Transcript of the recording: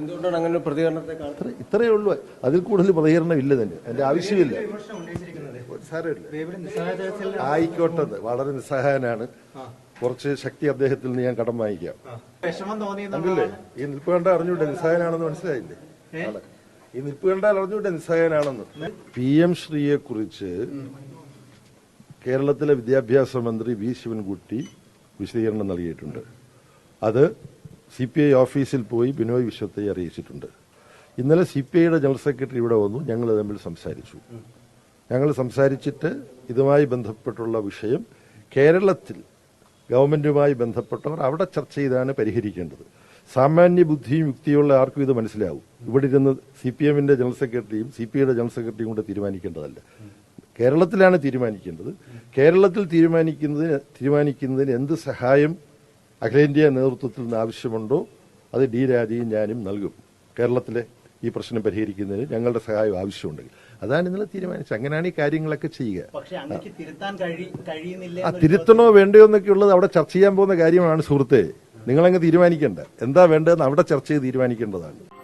എന്തുകൊണ്ടാണ് അങ്ങനെ ഒരു പ്രതികരണത്തെ കാണുന്നത്? ഇത്രയേ ഉള്ളൂ. അതിൽ കൂടുതൽ പ്രതികരണം ഇല്ല തന്നെ എന്റെ ആവശ്യമില്ല. സാരമില്ല. ആയിക്കോട്ടെ വളരെ നിസ്സഹായനാണ്. കുറച്ച് ശക്തി അദ്ദേഹത്തിൽ നിന്ന് ഞാൻ കടം വാങ്ങിക്കാം. അല്ലേ ഈ നിൽപ്പ് കണ്ട അറിഞ്ഞൂടെ നിസ്സഹായനാണെന്ന് മനസ്സിലായില്ലേ? ഈ നിൽപ്പ് കണ്ടാൽ അറിഞ്ഞൂടെ നിസ്സഹായനാണെന്ന്. പി എം ശ്രീയെ കുറിച്ച് കേരളത്തിലെ വിദ്യാഭ്യാസ മന്ത്രി വി ശിവൻകുട്ടി വിശദീകരണം നൽകിയിട്ടുണ്ട്. അത് സി പി ഐ ഓഫീസിൽ പോയി ബിനോയ് വിശ്വത്തെ അറിയിച്ചിട്ടുണ്ട്. ഇന്നലെ സി പി ഐയുടെ ജനറൽ സെക്രട്ടറി ഇവിടെ വന്നു ഞങ്ങൾ തമ്മിൽ സംസാരിച്ചു. ഞങ്ങൾ സംസാരിച്ചിട്ട് ഇതുമായി ബന്ധപ്പെട്ടുള്ള വിഷയം കേരളത്തിൽ ഗവൺമെന്റുമായി ബന്ധപ്പെട്ടവർ അവിടെ ചർച്ച ചെയ്താണ് പരിഹരിക്കേണ്ടത്. സാമാന്യ ബുദ്ധിയും യുക്തിയുള്ള ആർക്കും ഇത് മനസ്സിലാവും. ഇവിടെ ഇരുന്ന് സി പി എമ്മിന്റെ ജനറൽ സെക്രട്ടറിയും സി പി ഐയുടെ ജനറൽ സെക്രട്ടറിയും കൂടെ തീരുമാനിക്കേണ്ടതല്ല. കേരളത്തിലാണ് തീരുമാനിക്കേണ്ടത്. കേരളത്തിൽ തീരുമാനിക്കുന്നതിന് തീരുമാനിക്കുന്നതിന് എന്ത് സഹായം അഖിലേന്ത്യാ നേതൃത്വത്തിൽ നിന്ന് ആവശ്യമുണ്ടോ അത് ഡി രാജയും ഞാനും നൽകും. കേരളത്തിലെ ഈ പ്രശ്നം പരിഹരിക്കുന്നതിന് ഞങ്ങളുടെ സഹായം ആവശ്യമുണ്ടെങ്കിൽ. അതാണ് ഇന്നലെ തീരുമാനിച്ചത്. അങ്ങനെയാണ് ഈ കാര്യങ്ങളൊക്കെ ചെയ്യുക. ആ തിരുത്തണോ വേണ്ടയോ എന്നൊക്കെ ഉള്ളത് അവിടെ ചർച്ച ചെയ്യാൻ പോകുന്ന കാര്യമാണ് സുഹൃത്തെ. നിങ്ങളങ്ങ് തീരുമാനിക്കേണ്ട. എന്താ വേണ്ടതെന്ന് അവിടെ ചർച്ച ചെയ്ത് തീരുമാനിക്കേണ്ടതാണ്.